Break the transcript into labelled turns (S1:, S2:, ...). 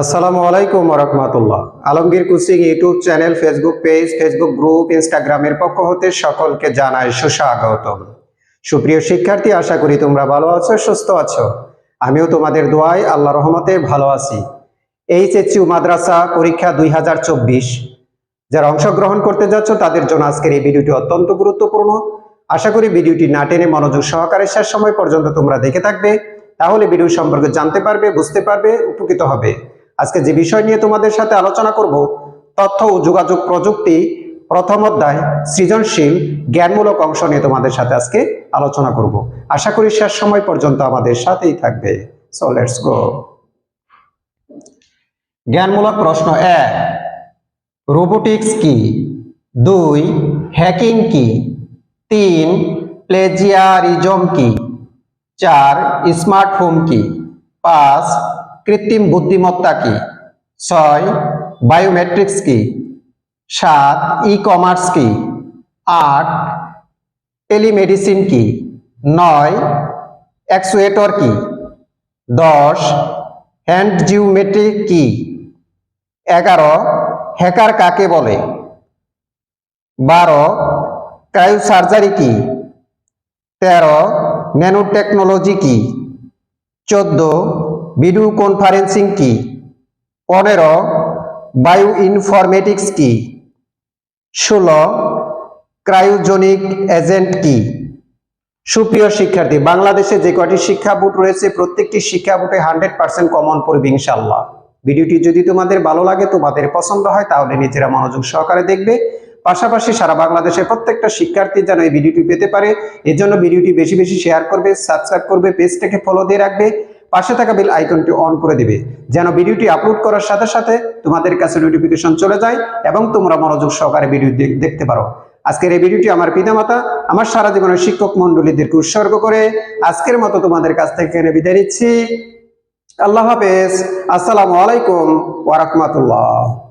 S1: আসসালামু আলাইকুম রহমতুল্লাহ। Alamgir কুসিং YouTube channel Facebook page Facebook group ইনস্টাগ্রামের পক্ষ হতে সকলকে জানাই সুস্বাগতম। সুপ্রিয় শিক্ষার্থী, আশা করি তোমরা ভালো আছো, সুস্থ আছো। আমিও তোমাদের দোয়ায় আল্লাহ রহমতে ভালো আছি। এইচএসইউ মাদ্রাসা পরীক্ষা দুই হাজার চব্বিশ। যারা অংশগ্রহণ করতে যাচ্ছ, তাদের জন্য আজকের এই ভিডিওটি অত্যন্ত গুরুত্বপূর্ণ। আশা করি ভিডিওটি না টেনে মনোযোগ সহকারে শেষ সময় পর্যন্ত তোমরা দেখে থাকবে। তাহলে ভিডিও সম্পর্কে জানতে পারবে, বুঝতে পারবে, উপকৃত হবে। আজকে যে বিষয় নিয়ে তোমাদের সাথে আলোচনা করব, তথ্য ও যোগাযোগ প্রযুক্তি, প্রথম অধ্যায়, সৃজনশীল, জ্ঞানমূলক অংশ নিয়ে তোমাদের সাথে আজকে আলোচনা করব। আশা করি শেষ সময় পর্যন্ত আমাদের সাথেই থাকবে। সো লেটস গো জ্ঞানমূলক প্রশ্ন এক, রোবোটিক্স কি? দুই, হ্যাকিং কি? তিন, প্লেজিয়ারিজম কি? চার, স্মার্টফোন কি? পাঁচ কৃত্রিম বুদ্ধিমত্তা কি? ছয় বায়োমেট্রিক্স কি? সাত ই কমার্স কি? আট টেলিমেডিসিন কি? নয় অ্যাক্সুয়েটর কি? দশ হ্যান্ড জিওমেট্রিক কি? এগারো হ্যাকার কাকে বলে? বারো সার্জারি কি? তেরো ন্যানো টেকনোলজি কি? চোদ্দ ভিডিও কনফারেন্সিং কি? পনেরো বায়ো ইনফরমেটিক্স কি? ষোলো ক্রায়োজনিক এজেন্ট কি? সুপ্রিয় শিক্ষার্থী, বাংলাদেশে যে কয়টি শিক্ষা বোর্ড রয়েছে, প্রত্যেকটি শিক্ষা বোর্ডে হান্ড্রেড পার্সেন্ট কমন পড়বে ইনশাল্লাহ ভিডিওটি যদি তোমাদের ভালো লাগে, তোমাদের পছন্দ হয়, তাহলে নিজেরা মনোযোগ সহকারে দেখবে। পাশাপাশি সারা বাংলাদেশের প্রত্যেকটা শিক্ষার্থী যেন এই ভিডিওটি পেতে পারে, এর জন্য ভিডিওটি বেশি বেশি শেয়ার করবে সাবস্ক্রাইব করবে পেজটাকে ফলো দিয়ে রাখবে। পাশে থাকা বেল আইকনটি অন করে দিবে, যেন ভিডিওটি আপলোড করার সাথে সাথে তোমাদের কাছে নোটিফিকেশন চলে যায় এবং তোমরা মনোযোগ সহকারে ভিডিও দেখতে পারো। আজকের এই ভিডিওটি আমার পিতামাতা, আমার সারা জীবনের শিক্ষক মন্ডলীদেরকে উৎসর্গ করে আজকের মতো তোমাদের কাছ থেকে এনে বিদায় নিচ্ছি। আল্লাহ হাফেজ। আসসালামু আলাইকুম ওয়া রাহমাতুল্লাহ।